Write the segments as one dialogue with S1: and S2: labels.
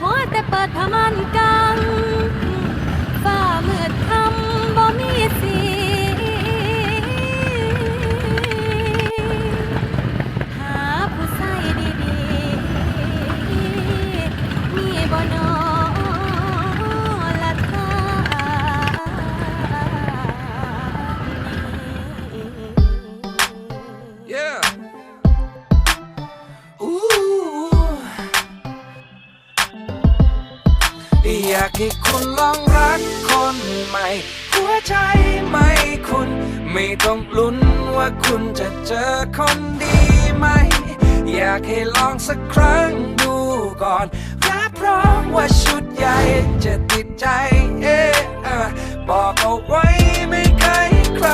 S1: พอแต่เปิดผ้ามันกั อ
S2: ยากให้คุณลองรักคนใหม่ หัวใจไม่คุณ ไม่ต้องลุ้นว่าคุณจะเจอคนดีไหม อยากให้ลองสักครั้งดูก่อนรับรองว่าชุดใหญ่จะติดใจ เอ๊ะเออบอกเอาไว้ไม่เคยใคร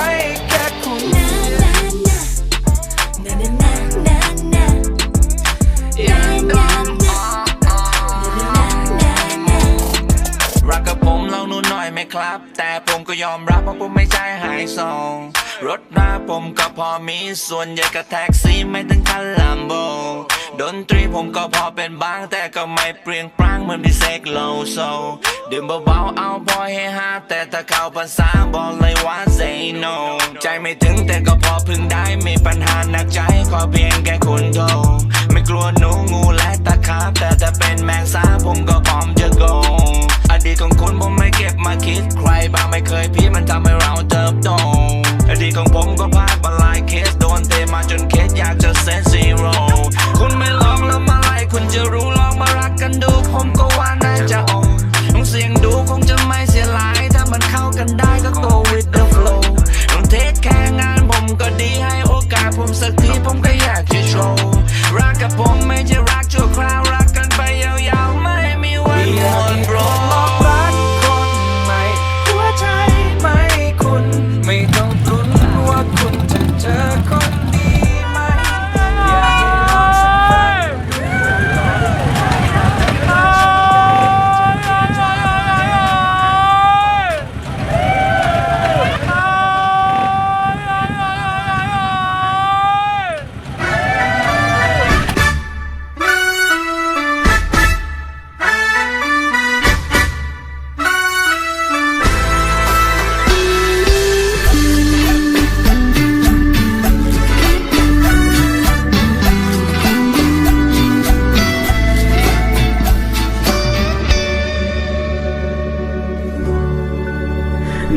S2: ค
S3: รับ แต่ผมก็ยอมรับว่าผมไม่ใช่ไฮโซรถหน้าผมก็พอมีส่วนใหญ่กับแท็กซี่ไม่ถึงคันลัมโบดนตรีผมก็พอเป็นบางแต่ก็ไม่เปรียงปรางเหมือนพี่เซกโลโซดื่มเบาๆเอาพอให้ฮาแต่ถ้าเข้าภาษาบอกเลยว่า say no ใจไม่ถึงแต่ก็พอพึงได้มีปัญหาหนักใจขอเพียงแค่คุณโทรไม่กลัวหนูงูและตะขาบแต่ถ้าเป็นแมงสาผมก็ คิดใครบ้างไม่เคยพี่มันทำให้เราเติบโตอดีตของผมก็พลาด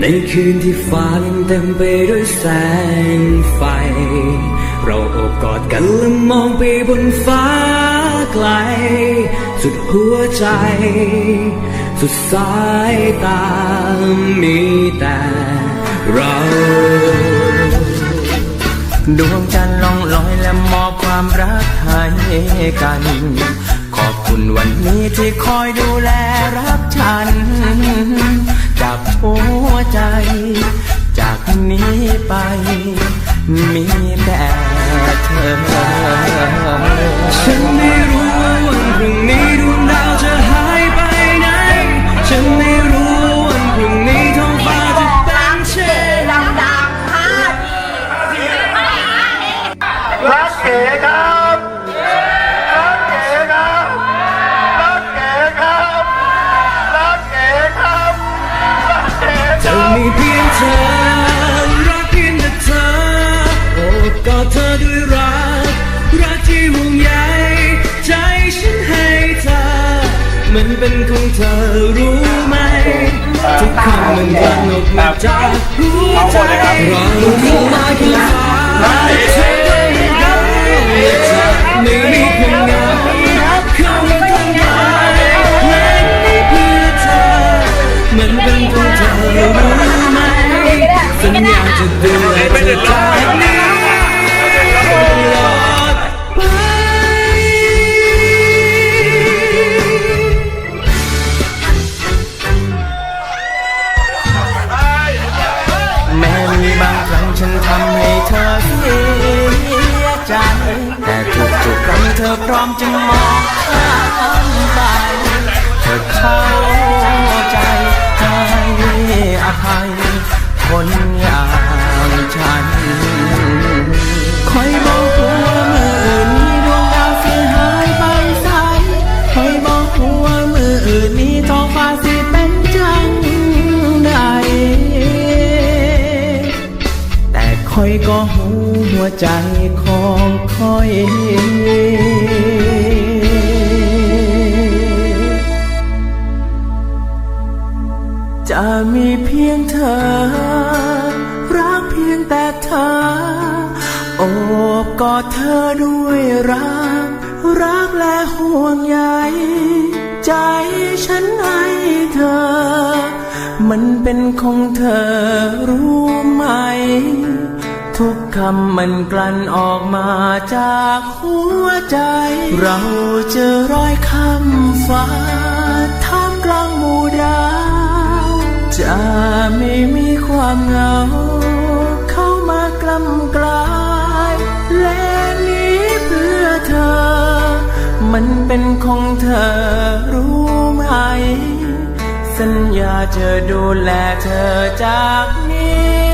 S3: ใน
S2: คืน
S4: ที่ฟ้ายังเต็มไปด้วยแสงไฟ เราโอบกอดกันและมองไปบนฟ้าไกล สุดหัวใจ สุดสายตามีแต่เรา
S5: ดวงจันทร์ล่องลอยและมอบความรักให้กัน ขอบคุณวันนี้ที่คอยดูแลรับฉัน หัวใจ จากนี้ไป มีแต่เธอ
S4: มันเป็นของเธอรู้ไหมทุกคำมันกลั่นออกมาจากหัวใจเราเข้ามาแค่ฟ้า
S5: to my คอยก็หูหัวใจของคอย จะมีเพียงเธอ รักเพียงแต่เธอ โอบกอดเธอด้วยรัก รักและห่วงใยใจฉันให้เธอ มันเป็นของเธอรู้ไหม ทุกคำมันกลั่นออกมาจากหัวใจ เราเจอร้อยคำฟ้าท่ามกลางหมู่ดาว จะไม่มีความเหงา เข้ามากลำกลาย และนี้เพื่อเธอ มันเป็นของเธอรู้ไหม สัญญาจะดูแลเธอจากนี้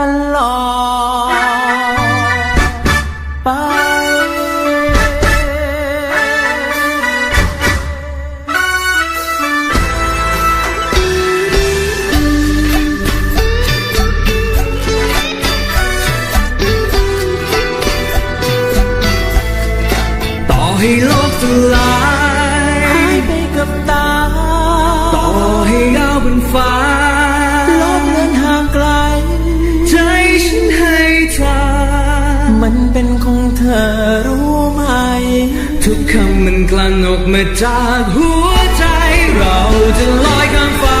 S5: ตลอดไป
S4: ต่อให้โลกสลาย
S5: หายไปกับตา
S4: ต่อให้ดาวบนฟ้า ทุกคำมันกลั่นออกมาจากหัวใจ เราจะลอยข้ามฟ้า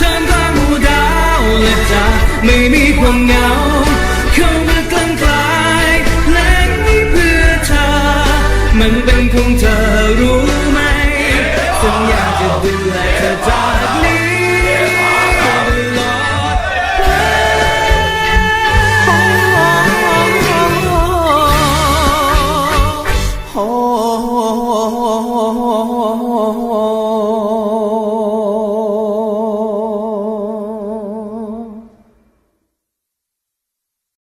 S4: ท่ามกลางหมู่ดาวและจะไม่มีความเหงา